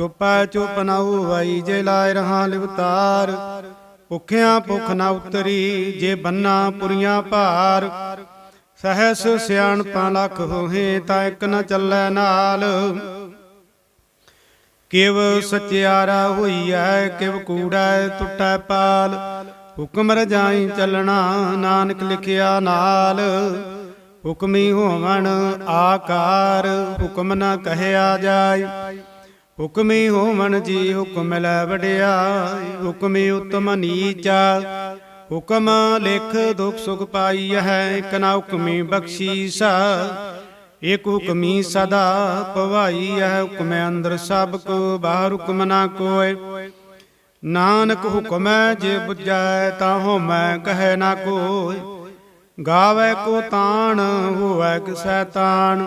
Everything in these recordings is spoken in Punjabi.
ਚੁੱਪੈ ਚੁੱਪ ਨਾ ਹੋਵਈ ਜੇ ਲਾਇ ਰਹਾ ਲਿਵਤਾਰ। ਭੁਖਿਆਂ ਭੁਖ ਨਾ ਉਤਰੀ ਜੇ ਬੰਨਾ ਪੁਰੀਆਂ ਭਾਰ। ਸਹਸ ਸਿਆਣਪਾਂ ਲੱਖ ਹੋਏ ਤਾਂ ਇੱਕ ਨਾ ਚੱਲੈ ਨਾਲ। ਕਿਵ ਸਚਿਆਰਾ ਹੋਈਐ, ਕਿਵ ਕੂੜੈ ਟੁੱਟੈ ਪਾਲ। ਹੁਕਮ ਰਜਾਈ ਚੱਲਣਾ ਨਾਨਕ ਲਿਖਿਆ ਨਾਲ। ਹੁਕਮੀ ਹੋਵਣ ਆਕਾਰ, ਹੁਕਮ ਨਾ ਕਹਿਆ ਜਾਏ ਹੁਕਮੀ ਹੋਵਣ ਜੀ, ਹੁਕਮ ਲੈ ਵਡਿਆਈ, ਹੁਕਮੀ ਉਤਮ ਨੀਚਾ ਹੁਕਮ ਲਿਖ ਦੁਖ ਸੁਖ ਪਾਈ ਹੈ, ਇਕ ਨਾ ਹੁਕਮੀ ਬਖਸ਼ੀਸਾ। ਏਕ ਹੁਕਮੀ ਸਦਾ ਪਵਾਈ ਹੈ, ਹੁਕਮੈ ਅੰਦਰ ਸਭ ਕੋ, ਬਾਹਰ ਹੁਕਮ ਨਾ ਕੋਏ। ਨਾਨਕ ਹੁਕਮੈ ਜੇ ਬੁਝੈ, ਤਾ ਹੋਮੈ ਕਹੈ ਨਾ ਕੋਈ ਗਾਵੇ ਕੋ ਤਾਣ, ਹੋਵੇ ਕਿਸੈ ਤਾਣ।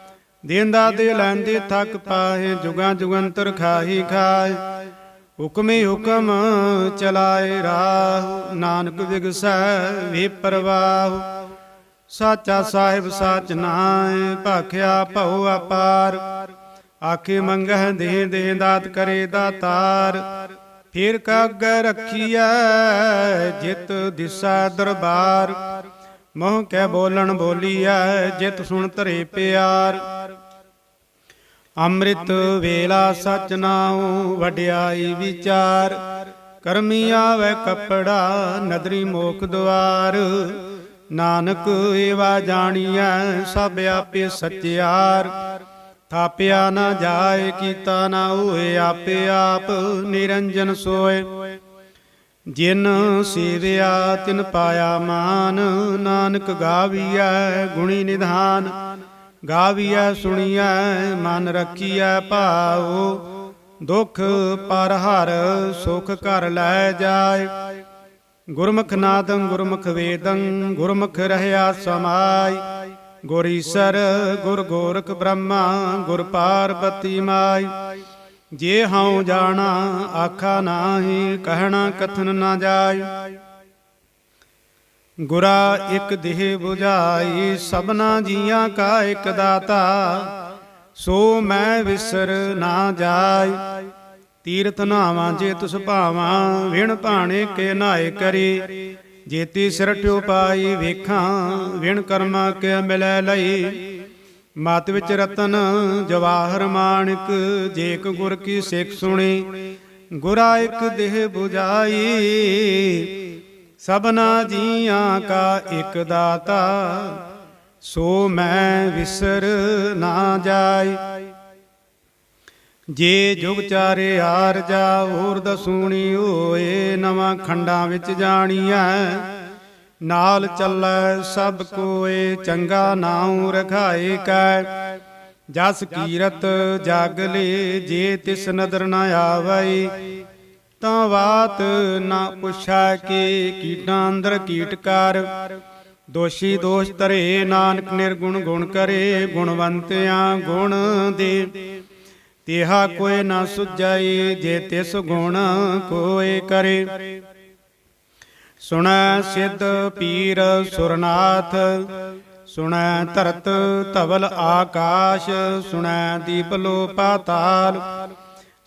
ਦੇਂਦਾ ਦੇ ਲੈਂਦੇ ਥੱਕ ਪਾਏ ਜੁਗਾਂ ਜੁਗੰਤਰ ਖਾਹੀ ਖਾਏ ਹੁਕਮੇ ਹੁਕਮ ਚਲਾਏ ਰਾਹ, ਨਾਨਕ ਵਿਗਸੈ ਵੇ ਪਰਵਾਹ। ਸਾਚਾ ਸਾਹਿਬ ਸਾਚ ਨਾਏ ਭਾਖਿਆ ਭਉ ਅਪਾਰ। ਆਖੇ ਮੰਗਹਿ ਦੇ ਦੇ ਦਾਤ ਕਰੇ ਦਾਤਾਰ। ਫਿਰ ਕਾਗੈ ਰੱਖੀਐ, ਜਿਤ ਦਿਸ਼ਾ ਦਰਬਾਰ। ਮੋਹ ਕੈ ਬੋਲਣ ਬੋਲੀਐ, ਜਿਤ ਸੁਣ ਧਰੇ ਪਿਆਰ। ਅੰਮ੍ਰਿਤ ਵੇਲਾ ਸਚ ਨਾਉ, ਵਡਿਆਈ ਵਿਚਾਰ। ਕਰਮੀ ਆਵੇ ਕਪੜਾ, ਨਦਰੀ ਮੋਖ ਦੁਆਰ। ਨਾਨਕ ਏਵਾ ਜਾਣੀਐ, ਸਭ ਆਪੇ ਸਚਿਆਰ ਥਾਪਿਆ ਨਾ ਜਾਏ, ਕੀਤਾ ਨਾ ਹੋਏ, ਆਪੇ ਆਪ ਨਿਰੰਜਨ ਸੋਏ। ਜਿਨ ਸੇਵਿਆ, ਤਿਨ ਪਾਇਆ ਮਾਨ, ਨਾਨਕ ਗਾਵੀਐ, ਗੁਣੀ ਨਿਧਾਨ। ਗਾਵੀਐ, ਸੁਣੀਐ, ਮਨ ਰੱਖੀਐ ਭਾਉ। ਦੁਖ ਪਰ ਹਰ ਸੁਖ ਘਰ ਲੈ ਜਾਏ। ਗੁਰਮੁਖ ਨਾਦੰ, ਗੁਰਮੁਖ ਵੇਦੰ, ਗੁਰਮੁਖ ਰਹਿਆ ਸਮਾਈ। ਗੁਰ ਈਸਰ, ਗੁਰ ਗੋਰਖ ਬ੍ਰਹਮਾ, ਗੁਰ ਪਾਰਬਤੀ ਮਾਈ। ਜੇ ਹਉ ਜਾਣਾ, ਆਖਾ ਨਾਹੀ, ਕਹਿਣਾ ਕਥਨ ਨਾ ਜਾਏ ਗੁਰਾ ਇੱਕ ਦੇਹ 부ਝਾਈ ਸਭਨਾ ਜੀਆਂ ਕਾ ਇਕ ਦਾਤਾ। ਸੋ ਮੈਂ ਵਿਸਰ ਨਾ ਜਾਈ, ਤੀਰਥ ਨਾਵਾਂ ਜੇ ਤੁਸ ਭਾਵਾਂ, ਵਿਣ ਭਾਣੇ ਕੇ ਨਾਏ ਕਰੀ। ਜੇਤੀ ਸਿਰਟਿਉ ਪਾਈ ਵੇਖਾਂ, ਵਿਣ ਕਰਮਾ ਕੇ ਮਿਲੈ ਲਈ। ਮਤ ਵਿੱਚ ਰਤਨ ਜਵਾਹਰ ਮਾਣਿਕ, ਜੇਕ ਗੁਰ ਕੀ ਸਿੱਖ ਸੁਣੀ। ਗੁਰਾ ਇੱਕ ਦੇਹ 부ਝਾਈ ਸਭਨਾ ਜੀਆਂ ਕਾ ਇਕ ਦਾਤਾ, ਸੋ ਮੈਂ ਵਿਸਰ ਨਾ ਜਾਈ ਜੇ ਜੁਗ ਚਾਰੇ ਆਰ ਜਾ, ਹੋਰ ਦਸੂਣੀ ਹੋਏ, ਨਵਾਂ ਖੰਡਾਂ ਵਿੱਚ ਜਾਣੀਐ। ਨਾਲ ਚੱਲੈ ਸਭ ਕੋਏ, ਚੰਗਾ ਨਾਉ ਰਖਾਏ ਕੈ। ਜਸ ਕੀਰਤ ਜਗ ਲੇ, ਜੇ ਤਿਸ ਨਦਰ ਨ ਆਵਈ ਤਾਂ ਬਾਤ ਨਾ ਪੁੱਛਾ ਕਿ ਕੀਟਾਂ ਅੰਦਰ ਕੀਟ ਦੋਸ਼ੀ ਦੋਸ਼ ਧਰੇ ਨਾਨਕ ਨਿਰਗੁਣ ਗੁਣ ਕਰੇ ਗੁਣਵੰਤਿਆਂ ਗੁਣ ਦੇ। ਤਿਹਾ ਕੋਈ ਨਾ ਸੁਝਾਈ ਜੇ ਤਿਸ ਗੁਣ ਕੋਈ ਕਰੇ। ਸੁਣੈ ਸਿੱਧ ਪੀਰ ਸੁਰਨਾਥ, ਸੁਣੈ ਧਰਤ ਧਵਲ ਆਕਾਸ਼, ਸੁਣੈ ਦੀਪ ਲੋ ਪਾਤਾਲ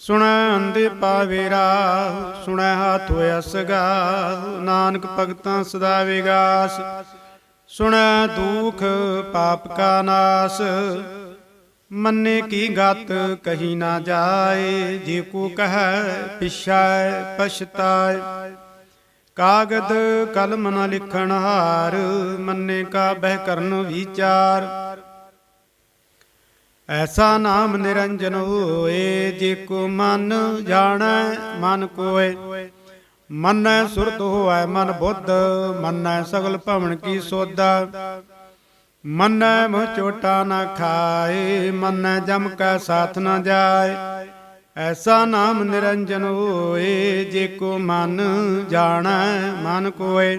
ਸੁਣੈ ਅੰਦੇ ਪਾਵੇ ਰਾਹ, ਸੁਣੈ ਹੱਥ ਹੋਇ ਅਸਗਾ ਨਾਨਕ ਭਗਤਾਂ ਸਦਾ ਵਿਗਾਸ। ਸੁਣੈ ਦੁਖ ਪਾਪ ਕਾ ਨਾਸ, ਮੰਨੇ ਕੀ ਗਤ ਕਹੀ ਨਾ ਜਾਏ, ਜੇ ਕੋ ਕਹੈ ਪਿਛਾਇ ਪਛਤਾਏ। ਕਾਗਦ ਕਲਮ ਨ ਲਿਖਣ ਹਾਰ, ਮੰਨੇ ਕਾ ਬਹਿ ਕਰਨ ਵਿਚਾਰ। ਐਸਾ ਨਾਮ ਨਿਰੰਜਨ ਹੋਏ, ਜੇ ਕੋ ਮਨ ਜਾਣੈ, ਮਨ ਕੋਏ। ਮਨੈ ਸੁਰਤ ਹੋਐ, ਮਨ ਬੁੱਧ, ਮੰਨੈ ਸਗਲ ਭਵਨ ਕੀ ਸੋਦਾ ਮਨੈ ਮੋਹ ਚੋਟਾ ਨਾ ਖਾਏ, ਮਨੈ ਜਮ ਕੈ ਸਾਥ ਨਾ ਜਾਏ। ਐਸਾ ਨਾਮ ਨਿਰੰਜਨ ਹੋਏ, ਜੇ ਕੋ ਮਨ ਜਾਣੈ, ਮਨ ਕੋਏ।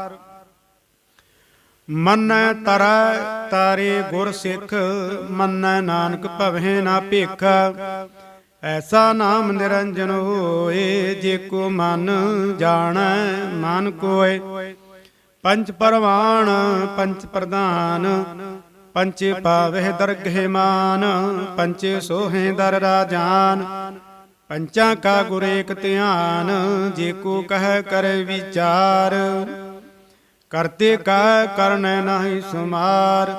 ਮੰਨੈ ਤਰੈ ਤਾਰੇ ਗੁਰ ਸਿੱਖ, ਮੰਨੈ ਨਾਨਕ ਭਵਹਿ ਨਾ ਭੇਖ। ਐਸਾ ਨਾਮ ਨਿਰੰਜਨ ਹੋਏ, ਜੇ ਕੋ ਮਨ ਜਾਣੈ, ਮਨ ਕੋਏ। ਪੰਚ ਪਰਵਾਨ ਪੰਚ ਪ੍ਰਧਾਨ ਪੰਚੇ ਪਾਵਹਿ ਦਰਗਹਿ ਮਾਨ ਪੰਚੇ ਸੋਹੇ ਦਰ ਰਾਜਾਨ ਪੰਚਾਂ ਕਾ ਗੁਰ ਏਕ ਧਿਆਨ, ਜੇ ਕੋ ਕਹਿ ਕਰ ਵਿਚਾਰ। ਕਰਤੇ ਕਾ ਕਰਨੈ ਨਾਹੀ ਸੁਮਾਰ,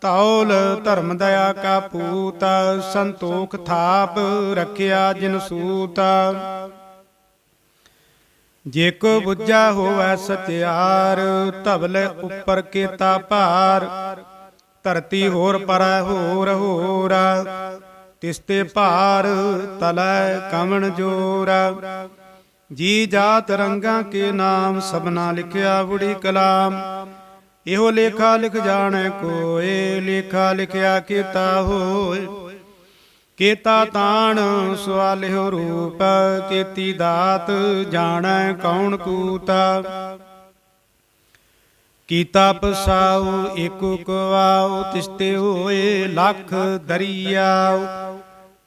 ਤੌਲ ਧਰਮ ਦਇਆ ਕਾ ਪੂਤ, ਸੰਤੋਖ ਥਾਪ ਰਖਿਆ ਜਿਨ ਸੂਤ। ਜੇ ਕੋ ਬੁੱਝਾ ਹੋਵੇ ਸਤਿਆਰ, ਧਵਲ ਉੱਪਰ ਕੀਤਾ ਭਾਰ, ਧਰਤੀ ਹੋਰ ਪਰੈ ਹੋਰ ਹੋਰ ਤਿਸਤੇ ਭਾਰ ਤਲੈ ਕਵਣ ਜੋਰਾ। ਜੀ ਜਾਤ ਰੰਗਾਂ ਕੇ ਨਾਮ ਸਭਨਾ ਲਿਖਿਆ ਬੁੜੀ ਕਲਾਮ। ਇਹੋ ਲੇਖਾ ਲਿਖ ਜਾਣੈ ਕੋਏ, ਲੇਖਾ ਲਿਖਿਆ ਕੀਤਾ ਹੋਏ। ਕੀਤਾ ਤਾਣ ਸਵਾਲਿਓ ਰੂਪ, ਕੀਤੀ ਦਾਤ ਜਾਣੈ ਕੌਣ ਕੂਤਾ। ਕੀਤਾ ਪਸਾਉ, ਏਕੋ ਕਵਾਉ, ਤਿਸਤੇ ਹੋਏ, ਲੱਖ ਦਰਿਆਉ।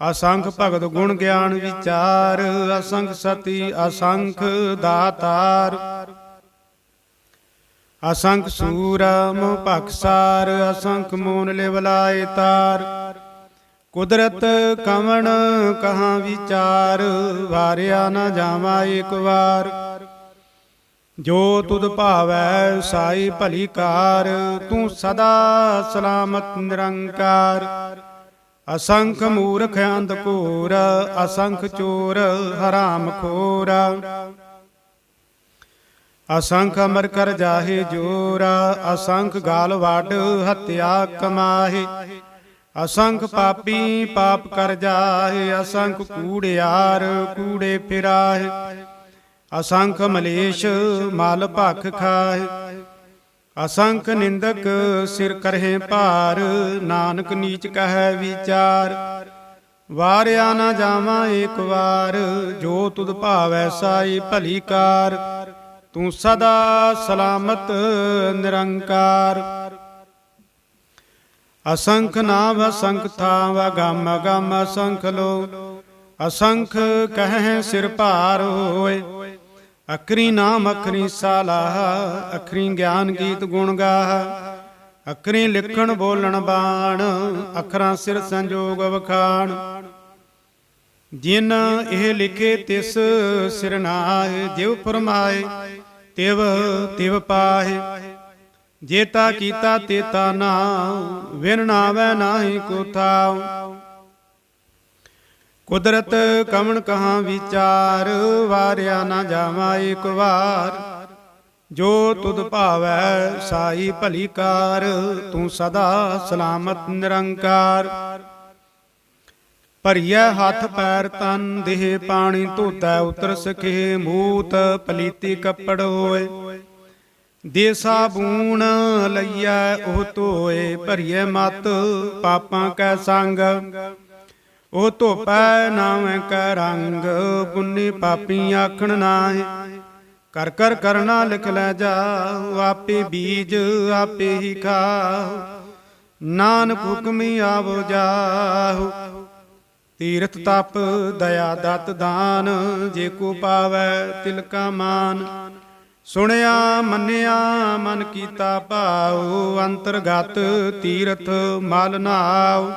ਅਸੰਖ ਭਗਤ ਗੁਣ ਗਿਆਨ ਵਿਚਾਰ, ਅਸੰਖ ਸਤੀ, ਅਸੰਖ ਦਾਤਾਰ। ਅਸੰਖ ਸੂਰਮ ਭਖਸਾਰ ਅਸੰਖ ਮੋਨ ਲਿਵਲਾਏ ਤਾਰ। ਕੁਦਰਤ ਕਵਣ ਕਹਾਂ ਵਿਚਾਰ, ਵਾਰਿਆ ਨਾ ਜਾਵਾ ਏਕ ਵਾਰ। ਜੋ ਤੁਧ ਭਾਵੈ ਸਾਈ ਭਲੀ ਕਾਰ, ਤੂੰ ਸਦਾ ਸਲਾਮਤ ਨਿਰੰਕਾਰ। ਅਸੰਖ ਮੂਰਖ ਅੰਧਕੂਰ ਅਸੰਖ ਚੋਰ, ਹਰਾਮ ਖੋਰ। ਅਸੰਖ ਅਮਰ ਕਰ ਜਾਹੇ ਜੋਰਾ, ਅਸੰਖ ਗਾਲ ਵਾਡ ਹਤਿਆ ਕਮਾਹੇ। ਅਸੰਖ ਪਾਪੀ ਪਾਪ ਕਰ ਜਾਹੇ, ਅਸੰਖ ਕੂੜਿਆਰ ਕੂੜੇ ਫਿਰਾਹੇ। ਅਸੰਖ ਮਲੇਸ਼ ਮਲ ਭਖ ਖਾਹੇ। ਅਸੰਖ ਨਿੰਦਕ ਸਿਰ ਕਰਹਿ ਭਾਰ, ਨਾਨਕ ਨੀਚ ਕਹੈ ਵਿਚਾਰ। ਵਾਰਿਆ ਨਾ ਜਾਵਾਂ ਏਕ ਵਾਰ, ਜੋ ਤੁਧ ਭਾਵੈ ਸਾਈ ਭਲੀ ਕਾਰ। ਤੂੰ ਸਦਾ ਸਲਾਮਤ, ਨਿਰੰਕਾਰ। ਅਸੰਖ ਨਾਮ ਅਸੰਖ ਥਾਵ, ਗਮ ਗਮ ਅਸੰਖ ਲੋ। ਅਸੰਖ ਕਹੈ ਸਿਰ ਭਾਰ ਹੋਏ। ਅਖਰੀ ਨਾਮ, ਅਖਰੀ ਸਾਲਾਹ, ਅਖਰੀ ਗਿਆਨ ਗੀਤ ਗੁਣ ਗਾਹ, ਅਖਰੀ ਲਿਖਣ ਬੋਲਣ ਬਾਣ, ਅਖਰਾਂ ਸਿਰ ਸੰਜੋਗ ਵਖਾਣ। ਜਿਨ ਇਹ ਲਿਖੇ ਤਿਸ ਸਿਰ ਨਾਹਿ, ਜਿਵ ਫਰਮਾਏ, ਤਿਵ ਤਿਵ ਪਾਹੇ। ਜੇਤਾ ਕੀਤਾ ਤੇਤਾ ਨਾ ਵਿਨ ਨਾਵੈ ਨਾਹੀ ਕੋ ਥਾਉ। ਕੁਦਰਤ ਕਵਣ ਕਹਾ ਵਿਚਾਰ, ਵਾਰਿਆ ਨਾ ਜਾਵਾ ਇੱਕ ਵਾਰ। ਜੋ ਤੁਧ ਭਾਵੈ ਸਾਈ ਭਲੀ ਕਾਰ, ਤੂੰ ਸਦਾ ਸਲਾਮਤ ਨਿਰੰਕਾਰ। ਭਰੀਐ ਹੱਥ ਪੈਰ ਤਨ, ਦੇਹ ਪਾਣੀ ਧੋਤੈ ਉਤਰ ਸਕੇ ਮੂਤ, ਪਲੀਤੀ ਕੱਪੜ ਹੋਏ। ਦੇ ਸਾਬੂਨ ਲਈਐ ਉਹ ਧੋਏ, ਭਰੀਐ ਮਤ, ਪਾਪਾਂ ਕੈ ਸੰਗ। ਉਹ ਧੋਪੈ ਨਾਵੇਂ ਕੈ ਰੰਗ, ਪੁੰਨੀ ਪਾਪੀ ਆਖਣ ਨਾਹੀ। ਕਰ ਕਰ ਕਰਨਾ ਲਿਖ ਲੈ ਜਾ ਆਪੇ ਬੀਜ ਆਪੇ ਹੀ ਖਾਓ। ਨਾਨਕ ਹੁਕਮੀ ਆਵੋ ਜਾਹੂ ਤੀਰਥ ਤਪ, ਦਇਆ ਦਤ ਦਾਨ, ਜੇ ਕੋ ਪਾਵੈ ਤਿਲ ਕਾ ਮਾਨ। ਸੁਣਿਆ, ਮੰਨਿਆ, ਮਨ ਕੀਤਾ ਭਾਉ, ਅੰਤਰਗਤ ਤੀਰਥ ਮਲ ਨਾਉ।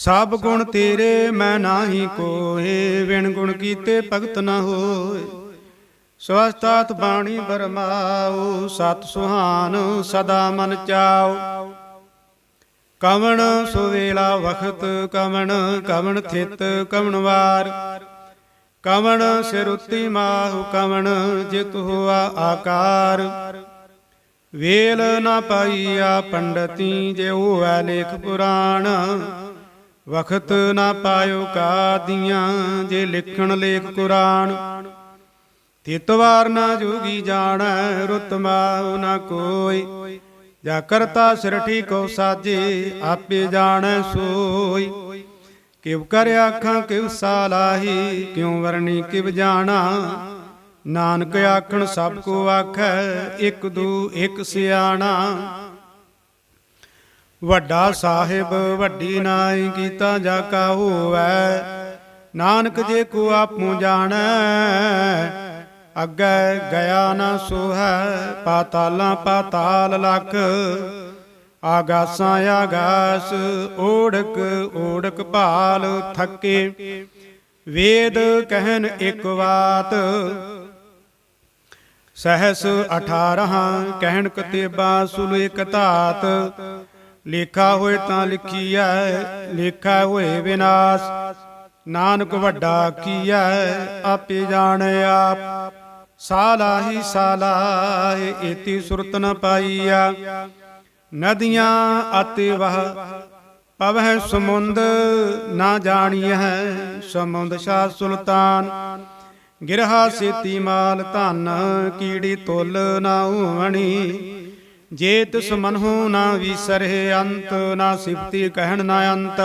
ਸਭ ਗੁਣ ਤੇਰੇ ਮੈਂ ਨਾਹੀ ਕੋਏ ਵਿਣ ਗੁਣ ਕੀਤੇ ਭਗਤ ਨਾ ਹੋਏ। ਸਵਸਤਾਤ ਬਾਣੀ ਬਰਮਾਉ, ਸਤ ਸੁਹਾਨ ਸਦਾ ਮਨ ਚਾਉ। ਕਵਣ ਸੁਵੇਲਾ ਵਖਤ, ਕਵਣ ਕਵਣ ਥਿਤ, ਕਵਣ ਵਾਰ। ਕਵਣ ਸਿਰੁਤੀ ਮਾਹੁ, ਕਵਣ ਜਿਤ ਹੋਆ ਆਕਾਰ। ਵੇਲ ਨਾ ਪਾਈਆ ਪੰਡਤੀ, ਜੇ ਹੋਵੈ ਲੇਖ ਪੁਰਾਣ। ਵਖਤ ਨਾ ਪਾਇਓ ਕਾਦੀਆਂ, ਜੇ ਲਿਖਣ ਲੇਖ ਕੁਰਾਨ। ਤਿਤਵਾਰ ਨਾ ਜੋਗੀ ਜਾਣੈ, ਰੁਤ ਨਾ ਕੋਈ। ਜਾ ਕਰਤਾ ਸਿਰ ਠੀਕੋ ਸਾਜੇ, ਆਪੇ ਜਾਣੈ ਸੋਈ। ਕਿਵ ਕਰ ਆਖਾਂ, ਕਿਵ ਸਾਲਾਹੀ ਕਿਉ ਵਰਣੀ ਕਿਵ ਜਾਣਾ। ਨਾਨਕ ਆਖਣ, ਸਭ ਕੋ ਆਖੈ, ਇੱਕ ਦੂ, ਇੱਕ ਸਿਆਣਾ। ਵੱਡਾ ਸਾਹਿਬ, ਵੱਡੀ ਨਾਈ ਕੀਤਾ ਜਾ ਕਾ ਹੋਵੈ। ਨਾਨਕ ਜੇ ਕੋ ਆਪੂ ਜਾਣੈ, ਅੱਗੇ ਗਿਆ ਨਾ ਸੋਹੈ, ਪਾਤਾਲਾਂ ਪਾਤਾਲ ਲਖ। ਆਗਾਸਾਂ ਆਗਾਸ, ਓੜਕ ਓੜਕ ਭਾਲ ਥੱਕੇ। ਵੇਦ ਕਹਿਨ ਇੱਕ ਬਾਤ ਸਹਸ 18 ਕਹਿਣ ਕਤੇਬਾ ਸੁਲ ਇਕ ਧਾਤ। ਲੇਖਾ ਹੋਏ ਤਾਂ ਲਿਖੀਐ, ਲੇਖਾ ਹੋਏ ਵਿਨਾਸ਼। ਨਾਨਕ ਵੱਡਾ ਕੀਐ, ਆਪੇ ਜਾਣੈ ਆਪ। ਸਾਲਾਹੀ ਸਾਲਾਹੇ ਏਤੀ ਸੁਰਤ ਨ ਪਾਈਆ ਨਦੀਆਂ ਅਤਿ ਵਹ, ਪਵਹਿ ਸਮੁੰਦ ਨਾ ਜਾਣੀਐ, ਸਮੁੰਦ ਸ਼ਾਹ ਸੁਲਤਾਨ। ਗਿਰਹਾ ਸੇਤੀ ਮਾਲ ਧਨ, ਕੀੜੀ ਤੁਲ ਨਾ ਹੋਵਣੀ ਜੇ ਤਿਸ ਮਨਹੁ ਨਾ ਵਿਸਰੇ ਅੰਤ, ਨਾ ਸਿਫਤੀ ਕਹਿਣ ਨਾ ਅੰਤ।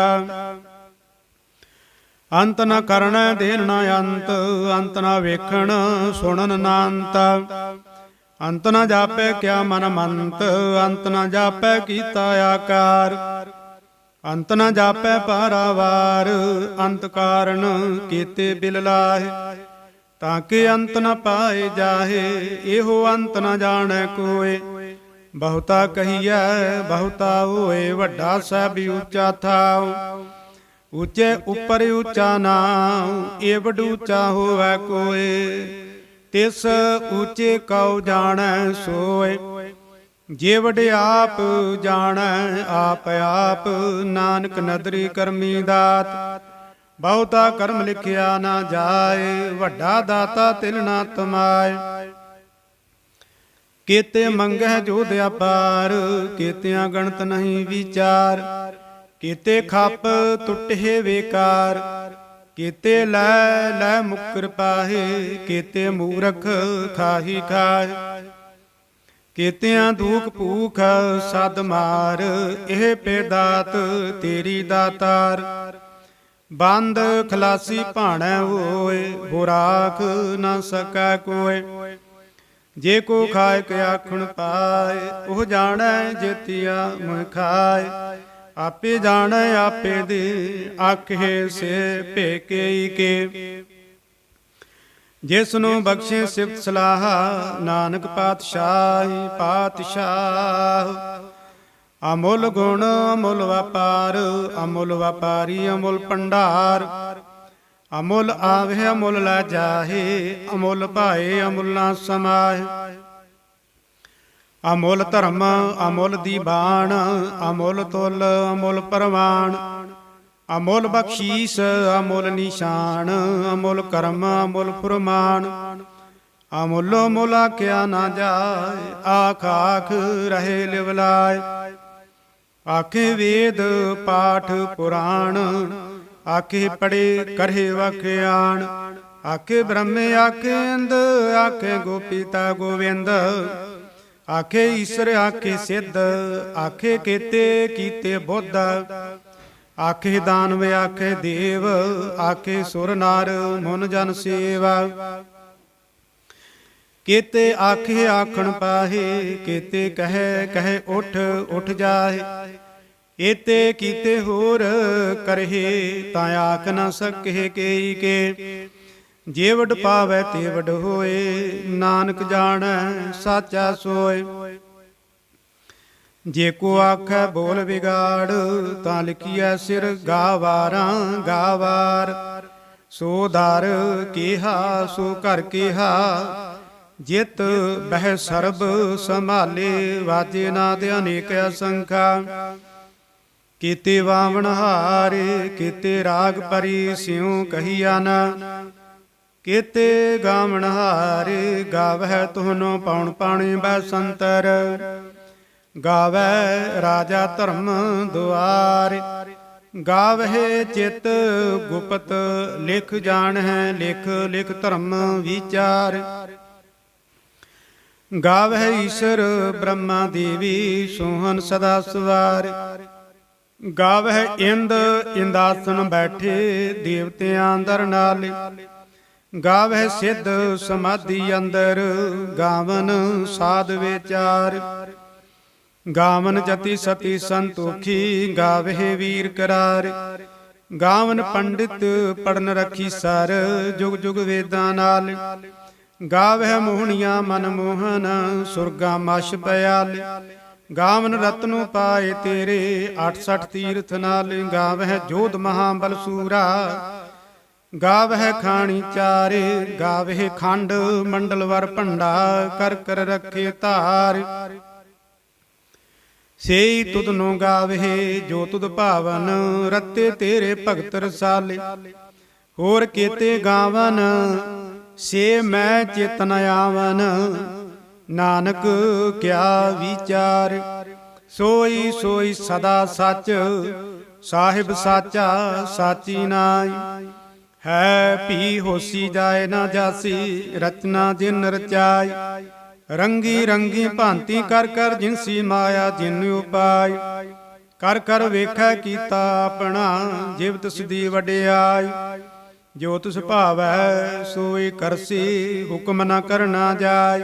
ਅੰਤ ਨਾ ਕਰਣਾ ਦੇਨ ਨਾ ਅੰਤ ਅੰਤ ਨਾ ਵੇਖਣ, ਸੁਣਨ ਨਾ ਅੰਤ। ਅੰਤ ਨਾ ਜਾਪੈ ਕਿਆ ਮਨ ਮੰਤ, ਅੰਤ ਨਾ ਜਾਪੈ ਕੀਤਾ ਆਕਾਰ। ਅੰਤ ਨਾ ਜਾਪੈ ਪਾਰਾਵਾਰ, ਅੰਤ ਕਾਰਨ ਕੀਤੇ ਬਿਲ ਲਾਹੇ। ਤਾਂ ਕਿ ਅੰਤ ਨਾ ਪਾਏ ਜਾਹੇ, ਇਹੋ ਅੰਤ ਨਾ ਜਾਣੈ ਕੋਏ। ਬਹੁਤਾ ਕਹੀਐ, ਬਹੁਤਾ ਹੋਏ ਵੱਡਾ ਸਭ ਉੱਚਾ ਥਾਉ। ਉੱਚੇ ਉੱਪਰ ਉੱਚਾ ਨਾਮ ਏ ਵਡ ਉੱਚਾ ਹੋਵੇ ਕੋਏ। ਤਿਸ ਉੱਚੇ ਕਉ ਜਾਣੈ ਸੋਏ। ਜੇ ਵਡ ਆਪ ਜਾਣੈ, ਆਪ ਆਪ ਨਾਨਕ ਨਦਰੀ ਕਰਮੀ ਦਾਤ। ਬਹੁਤਾ ਕਰਮ ਲਿਖਿਆ ਨਾ ਜਾਏ, ਵੱਡਾ ਦਾਤਾ ਤਿਲ ਨਾ ਤਮਾਏ। ਕੀਤੇ ਮੰਗਹਿ ਜੋਧ ਅਪਾਰ ਕੀਤਿਆਂ ਗਣਤ ਨਹੀਂ ਵਿਚਾਰ। ਕੀਤੇ ਖੱਪ ਟੁੱਟੇ ਵੇਕਾਰ, ਕੀਤੇ ਲੈ ਲੈ ਮੁਕਰ ਪਾਹੇ, ਕੀਤੇ ਮੂਰਖ ਖਾਹੀ ਖਾਹ ਕੀਤਿਆਂ ਦੂਖ ਭੂਖ ਸਦ ਮਾਰ, ਇਹ ਪੇਦਾਤ ਤੇਰੀ ਦਾਤਾਰ। ਬੰਦ ਖਲਾਸੀ ਭਾਣਾ ਹੋਏ, ਬੁਰਾਖ ਨਾ ਸਕੈ ਕੋਏ। ਜੇ ਕੋ ਖਾਇ ਕੇ ਆਖਣ ਪਾਏ ਉਹ ਜਾਣੈ ਜੇਤੀਆ ਮੁਖ ਖਾਏ ਆਪੇ ਜਾਣੈ, ਆਪੇ ਦੇ ਆਖੇ ਸੇ ਭੇਕੇ ਕੇ। ਜਿਸ ਨੂੰ ਬਖਸ਼ੇ ਸਿਫਤ ਸਲਾਹ, ਨਾਨਕ ਪਾਤਸ਼ਾਹੀ ਪਾਤਸ਼ਾਹ। ਅਮੁੱਲ ਗੁਣ, ਅਮੁੱਲ ਵਪਾਰ, ਅਮੁੱਲ ਵਪਾਰੀ, ਅਮੁੱਲ ਭੰਡਾਰ। ਅਮੁੱਲ ਆਵੇ ਅਮੁੱਲ ਲੈ ਜਾਹੇ, ਅਮੁੱਲ ਭਾਏ, ਅਮੁੱਲ ਸਮਾਏ ਅਮੁੱਲ ਧਰਮ, ਅਮੁੱਲ ਦੀਬਾਨ ਅਮੁੱਲ ਤੁਲ, ਅਮੁੱਲ ਪਰਵਾਨ ਅਮੁੱਲ ਬਖਸ਼ੀਸ, ਅਮੁੱਲ ਨਿਸ਼ਾਨ, ਅਮੁੱਲ ਕਰਮ, ਅਮੁੱਲ ਫੁਰਮਾਨ। ਅਮੁੱਲੋ ਮੁਲਾ ਕਿਆ ਨਾ ਜਾਏ, ਆਖ ਆਖ ਰਹੇ ਲਿਵਲਾਏ। ਆਖੇ ਵੇਦ, ਪਾਠ ਪੁਰਾਣ ਆਖੇ ਪੜੇ ਕਰੇ ਵਖਿਆਣ ਆਖੇ ਬ੍ਰਹਮੇ, ਆਖੇ ਅੰਦ ਆਖੇ ਗੋਪੀਤਾ ਗੋਵਿੰਦ। ਆਖੇ ਈਸ਼ਰ, ਆਖੇ ਸਿੱਧ, ਆਖੇ ਕੀਤੇ ਕੀਤੇ ਬੁੱਧ। ਆਖੇ ਦਾਨਵ, ਆਖੇ ਦੇਵ, ਆਖੇ ਸੁਰ ਨਾਰ, ਮਨ ਜਨ ਸੇਵਾ। ਕੀਤੇ ਆਖੇ ਆਖਣ ਪਾਹੇ, ਕੀਤੇ ਕਹੇ ਕਹੇ ਉਠ ਉਠ ਜਾਏ ਏਤੇ ਕੀਤੇ ਹੋਰ ਕਰਹੇ, ਤਾਂ ਆਖ ਨਾ ਸਕਹਿ ਕੇਈ ਕੇ। ਜੇ ਵਡ ਪਾਵੈ ਤੇ ਵਡ ਹੋਏ, ਨਾਨਕ ਜਾਣੈ, ਸਾਚਾ ਸੋਏ। ਜੇ ਕੋ ਆਖੈ ਬੋਲ ਵਿਗਾੜ, ਤਾਂ ਲਿਖੀਐ ਸਿਰ ਗਾਵਾਰਾਂ ਗਾਵਾਰ। ਸੋ ਦਰ ਕੀਹਾ, ਸੋ ਕਰ ਕਿਹਾ, ਜਿਤ ਬਹਿ ਸਰਬ ਸੰਭਾਲੇ, ਵਾਜੇ ਨਾ ਨਾਦ ਅਨੇਕ ਅਸੰਖਾ। ਕੀਤੇ ਵਾਵਣ ਹਾਰੇ, ਕੀਤੇ ਰਾਗ ਪਰੀ ਸਿਉ ਕਹੀਆ ਨਾ। ਕੀਤੇ ਗਾਵਣ ਹਾਰੇ, ਗਾਵਹਿ ਤੁਹਨੋ ਪਉਣ ਪਾਣੀ ਬੈ ਗਾਵੈ ਰਾਜਾ ਧਰਮ ਦੁਆਰੇ, ਗਾਵਹਿ ਚਿਤ ਗੁਪਤ ਲਿਖ ਜਾਣ ਹੈ ਲਿਖ ਲਿਖ ਧਰਮ ਵਿਚਾਰ। ਗਾਵਹਿ ਈਸ਼ਰ ਬ੍ਰਹਮਾ ਦੇਵੀ ਸੋਹਨ ਸਦਾ ਸਵਾਰ। ਗਾਵਹਿ ਇੰਦ ਇੰਦਾਸਨ ਬੈਠੇ ਦੇਵਤਿਆਂ ਅੰਦਰ ਨਾਲ। ਗਾਵਹਿ ਸਿੱਧ ਸਮਾਧੀ ਅੰਦਰ ਗਾਵਨ ਸਾਧ ਵਿਚਾਰ। ਗਾਵਨ ਜਤੀ ਸਤੀ ਸੰਤੋਖੀ ਗਾਵਹਿ ਵੀਰ ਕਰਾਰ। ਗਾਵਨ ਪੰਡਿਤ ਪੜਨ ਰਖੀ ਸਰ ਜੁਗ ਜੁਗ ਵੇਦਾਂ ਨਾਲ। ਗਾਵਹਿ ਮੋਹਣੀਆਂ ਮਨ ਮੋਹਨ ਸੁਰਗਾ ਮਛ ਪਿਆਲ। ਗਾਵਨ ਰਤਨੁ ਪਾਏ ਤੇਰੇ 68 ਤੀਰਥ ਨਾਲ ਗਾਵਹਿ ਜੋਧ ਮਹਾਬਲ ਸੂਰਾ। ਗਾਵਹਿ ਖਾਣੀ ਚਾਰੇ, ਗਾਵਹਿ ਖੰਡ ਮੰਡਲਵਰ ਭੰਡਾ, ਕਰ ਕਰ ਰੱਖੇ ਧਾਰ। ਸੇਈ ਤੁਧ ਨੂੰ ਗਾਵਹਿ, ਜੋ ਤੁਧ ਭਾਵਨ, ਰਤੇ ਤੇਰੇ ਭਗਤ ਰਸਾਲੇ। ਹੋਰ ਕੀਤੇ ਗਾਵਨ, ਸੇ ਮੈਂ ਚੇਤਨ ਆਵਨ ਨਾਨਕ ਕਿਆ ਵਿਚਾਰ? ਸੋਈ ਸੋਈ ਸਦਾ ਸੱਚ, ਸਾਹਿਬ ਸਾਚਾ ਸਾਚੀ ਨਾਈ। ਹੈ ਭੀ ਹੋਸੀ ਜਾਏ ਨਾ ਜਾਸੀ, ਰਚਨਾ ਜਿਨ ਰਚਾਈ। ਰੰਗੀ ਰੰਗੀ ਭਾਂਤੀ ਕਰ ਕਰ ਜਿਨਸੀ ਮਾਇਆ ਜਿਨ ਉਪਾਈ। ਕਰ ਕਰ ਵੇਖੈ ਕੀਤਾ ਆਪਣਾ, ਜਿਵ ਤਿਸ ਦੀ ਵਡਿਆਈ। ਜੋ ਤਿਸ ਭਾਵੈ ਸੋਈ ਕਰਸੀ, ਹੁਕਮ ਨ ਕਰਨਾ ਜਾਏ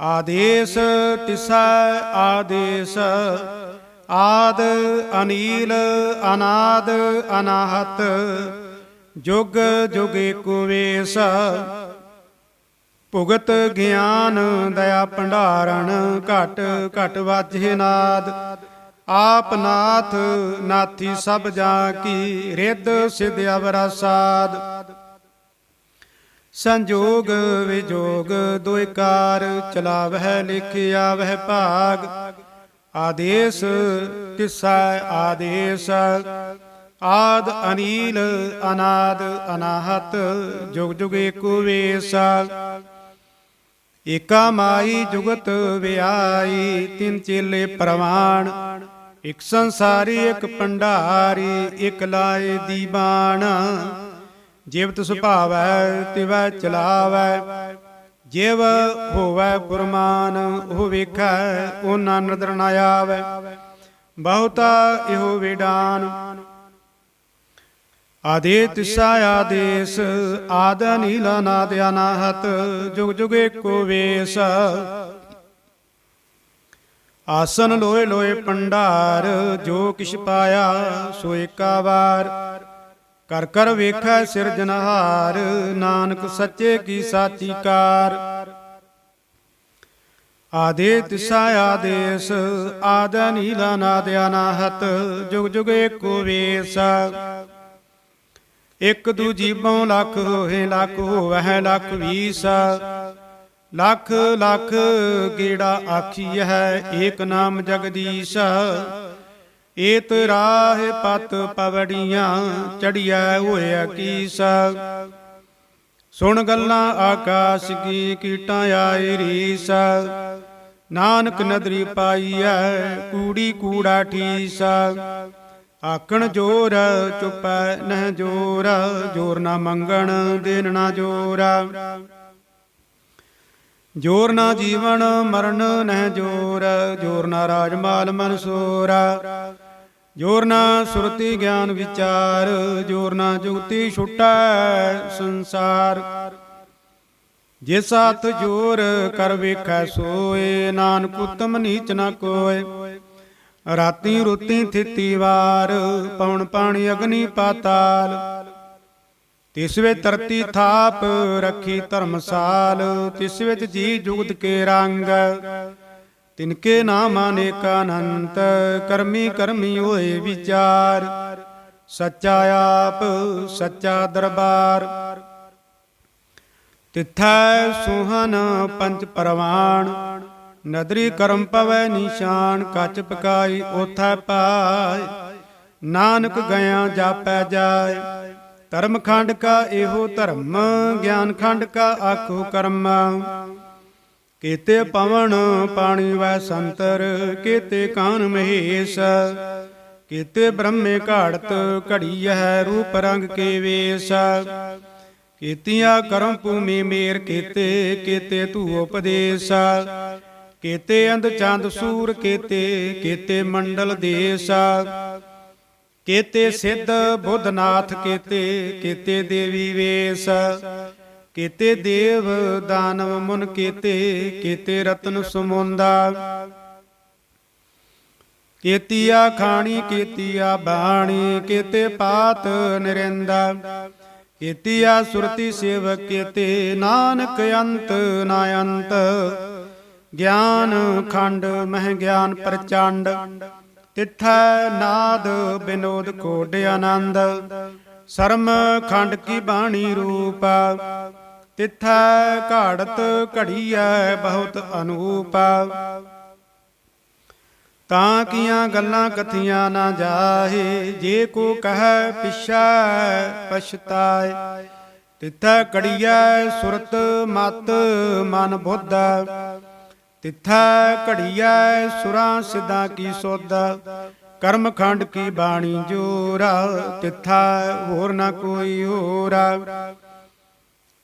ਆਦੇਸ ਤਿਸੈ ਆਦੇਸ, ਆਦ ਅਨੀਲ ਅਨਾਦ ਅਨਾਹਤ, ਜੁਗ ਜੁਗ ਕੁਵੇਸ਼, ਭੁਗਤ ਗਿਆਨ ਦਇਆ ਭੰਡਾਰਣ, ਘਟ ਘਟ ਵਾਜੇ ਨਾਦ, ਆਪ ਨਾਥ ਨਾਥੀ ਸਭ ਜਾ ਕੀ, ਰਿੱਧ ਸਿਧ ਅਵਰਾ ਸਾਧ ਸੰਜੋਗ ਵਿਜੋਗ, ਦੁਇ ਕਾਰ ਚਲਾਵਹਿ, ਲਿਖਿਆ ਵਹਿ ਭਾਗ। ਆਦੇਸ ਕਿਸਾ ਆਦੇਸ ਆਦ ਅਨੀਲ, ਅਨਾਦ ਅਨਾਹਤ, ਜੁਗ ਜੁਗ ਏਕੋ ਵੇਸਾ। ਏਕਾ ਮਾਈ ਜੁਗਤ ਵਿਆਈ, ਤਿੰਨ ਚੇਲੇ ਪ੍ਰਵਾਣ। ਇਕ ਸੰਸਾਰੀ, ਇਕ ਪੰਡਾਰੀ, ਇਕ ਲਾਏ ਦੀਵਾਨ ਜਿਵ ਸੁਭਾਵੈ, ਤਿਵੈ ਚਲਾਵੈ। ਜਿਵ ਹੋਵੈ ਗੁਰਮਾਨ, ਉਹ ਵੇਖੈ ਉਹ ਨਦਰ ਨ ਆਵੈ। ਬਹੁਤਾ ਇਹੋ ਵਿਡਾਨ। ਆਦੇ ਤਿਸਾ ਆਦੇਸ ਆਦ ਨੀਲਾ ਨਾਦ ਅਨਾਹਤ, ਜੁਗ ਜੁਗ ਏਕੋ ਵੇਸ। ਆਸਨ ਲੋਏ ਲੋਏ ਪੰਡਾਰ, ਜੋ ਕਿਛ ਪਾਇਆ, ਸੋ ਏਕਾ ਵਾਰ। ਕਰ ਕਰ ਵੇਖੈ ਸਿਰਜਨਹਾਰ ਨਾਨਕ ਸੱਚੇ ਕੀ ਸਾਚੀ ਕਾਰ ਆਦੇ ਤਿਸਾ ਆਦੇਸ, ਆਦ ਨੀਲਾ ਨਾਦ ਅਨਾਹਤ ਜੁਗ ਜੁਗ ਏਕੋ ਵੇਸ। ਇਕ ਦੂਜੀ ਬਉ ਲੱਖ ਹੋਏ ਲੱਖ ਹੋਵੈ ਲੱਖ ਵੀਸ। ਲੱਖ ਲੱਖ ਗੇੜਾ ਆਖੀ ਹੈ ਏਕ ਨਾਮ ਜਗਦੀਸ਼। ਏਤ ਰਾਹ ਪਤ ਪਵੜੀਆਂ ਚੜੀਐ ਹੋਇਆ ਕੀਸ ਸੁਣ ਗੱਲਾਂ ਆਕਾਸ਼ ਕੀ ਕੀਟਾਂ ਆਏ ਰੀਸ। ਨਾਨਕ ਨਦਰੀ ਪਾਈਐ ਕੂੜੀ ਕੂੜਾ ਠੀਸ। ਆਖਣ ਜੋਰ ਚੁਪੈ ਨਹਿ ਜੋਰ ਜੋਰ ਨਾ ਮੰਗਣ ਦੇਨ ਨਾ ਜੋਰ। ਜੋਰ ਨਾ ਜੀਵਨ ਮਰਨ ਨਹਿ ਜੋਰ ਜੋਰ ਨਾ ਰਾਜ ਮਾਲ ਮਨਸੂਰ। ਜੋਰ ਨਾ ਸੁਰਤੀ ਗਿਆਨ ਵਿਚਾਰ, ਜੋਰ ਨਾ ਜੁਗਤੀ ਛੁਟੈ ਸੰਸਾਰ। ਜਿਸ ਹੱਥ ਜੋਰ ਕਰ ਵੇਖੈ ਸੋਏ, ਨਾਨਕ ਉਤਮ ਨੀਚ ਨਾ ਕੋਏ। ਰਾਤੀ ਰੁੱਤੀ ਥਿਤੀ ਵਾਰ, ਪਵਨ ਪਾਣੀ ਅਗਨੀ ਪਾਤਾਲ। ਤਿਸ ਵਿੱਚ ਧਰਤੀ ਥਾਪ ਰੱਖੀ ਧਰਮਸਾਲ, ਤਿਸ ਵਿੱਚ ਜੀ ਜੁਗਤ ਕੇ ਰੰਗ। ਤਿਨਕੇ ਨਾਮ ਅਨੇਕ ਅਨੰਤ, ਕਰਮੀ ਕਰਮੀ ਹੋਏ ਵਿਚਾਰ। ਸੱਚਾ ਆਪ, ਸੱਚਾ ਦਰਬਾਰ। ਤਿਥੈ ਸੁਹਨ ਪੰਜ ਪਰਵਾਨ ਨਦਰੀ ਕਰਮ ਪਵੈ ਨਿਸ਼ਾਨ, ਕੱਚ ਪਕਾਈ ਉਥੈ ਪਾਏ। ਨਾਨਕ ਗਿਆ ਜਾਪੈ ਜਾਏ, ਧਰਮ ਖੰਡ ਕਾ ਇਹੋ ਧਰਮ, ਗਿਆਨ ਖੰਡ ਕਾ ਆਖੋ ਕਰਮ। ਕੀਤੇ ਪਵਨ ਪਾਣੀ ਵੈ ਸੰਤਰ, ਕੀਤੇ ਕਾਨ ਮਹੇਸ਼, ਕੀਤੇ ਬ੍ਰਹਮੇ ਘਾੜਤ ਘੜੀ ਹੈ ਰੂਪ ਰੰਗ ਕੇ ਵੇਸ਼। ਕੀਤੀਆਂ ਕਰਮ ਭੂਮੀ ਮੇਰ ਕੀਤੇ ਕੀਤੇ ਤੂ ਉਪਦੇਸ਼। ਕੀਤੇ ਅੰਧ ਚੰਦ ਸੂਰ ਕੀਤੇ ਕੀਤੇ ਮੰਡਲ ਦੇਸ਼। ਕੀਤੇ ਸਿੱਧ ਬੁੱਧਨਾਥ ਕੀਤੇ ਕੀਤੇ ਦੇਵੀ ਵੇਸ਼। ਕੀਤੇ ਦੇਵ ਦਾਨਵ ਮੁਨ ਕੀਤੇ ਕੀਤੇ ਰਤਨ ਸਮੁੰਦਾ। ਕੀਤੀਆ ਖਾਣੀ, ਕੀਤੀਆ ਬਾਣੀ, ਕੀਤੇ ਪਾਤ ਨਰਿੰਦਾ। ਕੀਤੀਆ ਸੁਰਤੀ ਸੇਵਕ ਕੀਤੇ, ਨਾਨਕ ਅੰਤ ਨਾ ਅੰਤ ਗਿਆਨ ਖੰਡ, ਮਹਿ ਗਿਆਨ ਪ੍ਰਚੰਡ। ਤਿੱਥੈ ਨਾਦ ਬਿਨੋਦ ਕੋਡ ਆਨੰਦ। ਸਰਮ ਖੰਡ ਕੀ ਬਾਣੀ ਰੂਪ। ਤਿੱਥੈ ਘਾੜਤ ਘੜੀਐ ਬਹੁਤ ਅਨੂਪ। ਤਾਂ ਕੀਆਂ ਗੱਲਾਂ ਕਥੀਆਂ ਨਾ ਜਾਹੇ, ਜੇ ਕੋ ਕਹੈ ਪਿਛੈ ਪਛਤਾਏ। ਤਿੱਥੈ ਘੜੀਐ ਸੁਰਤ ਮਤ ਮਨ ਬੁੱਧ। ਤਿੱਥੈ ਘੜੀਐ ਸੁਰਾਂ ਸਿੱਧਾਂ ਕੀ ਸੋਧ। ਕਰਮ ਖੰਡ ਕੀ ਬਾਣੀ ਜੋਰਾ, ਤਿੱਥੈ ਹੋਰ ਨਾ ਕੋਈ ਹੋਰਾ।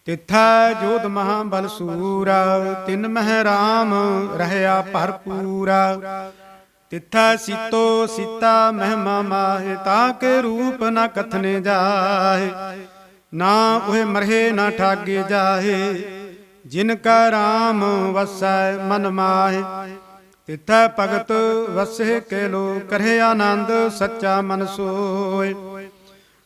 ਤਿੱਥੈ ਜੋਧ ਮਹਾ ਬਲ ਸੂਰਾ, ਤਿਨ ਮਹਿ ਰਾਮ ਰਹਿਆ ਭਰਪੂਰਾ। ਤਿੱਥੈ ਸੀਤੋ ਸੀਤਾ ਮਹਿਮਾ ਮਾਹੇ, ਤਾਂ ਕੇ ਰੂਪ ਨਾ ਕਥਨੇ ਜਾਹੇ, ਨਾ ਉਹ ਮਰਹੇ ਨਾ ਠਾਗੇ ਜਾਹੇ, ਜਿਨ ਕਾ ਰਾਮ ਵਸੈ ਮਨ ਮਾਹੇ। ਤਿੱਥੈ ਭਗਤ ਵਸੇ ਕੇ ਲੋ ਕਰੇ ਆਨੰਦ ਸੱਚਾ ਮਨ ਸੋਏ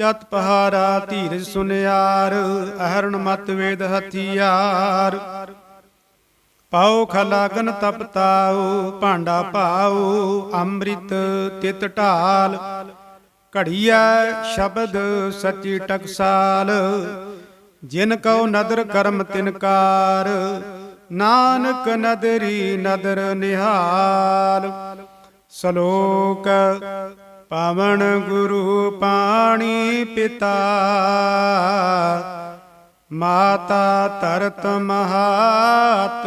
ਜਤ ਪਹਾਰਾ ਧੀਰਜ ਸੁਨਿਆਰ, ਅਹਰਣ ਮਤ ਵੇਦ ਹਥਿਆਰ। ਪਾਉ ਖਲਾਗਨ ਤਪਤਾਉ ਭਾਂਡਾ ਭਾਉ ਅੰਮ੍ਰਿਤ ਤਿਤ ਢਾਲ। ਘੜੀਐ ਸ਼ਬਦ ਸੱਚੀ ਟਕਸਾਲ, ਜਿਨ ਕਉ ਨਦਰ ਕਰਮ ਤਿਨਕਾਰ ਨਾਨਕ ਨਦਰੀ ਨਦਰ ਨਿਹਾਲ। ਸ਼ਲੋਕ ਪਾਵਨ ਗੁਰੂ ਪਾਣੀ ਪਿਤਾ, ਮਾਤਾ ਧਰਤ ਮਹਾਤ।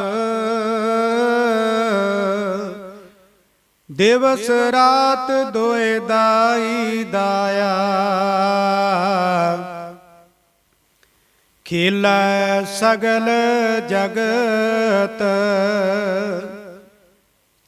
ਦਿਵਸ ਰਾਤ ਦੋਏ ਦਾਈ ਦਾਇਆ। ਖੇਲੈ ਸਗਲ ਜਗਤ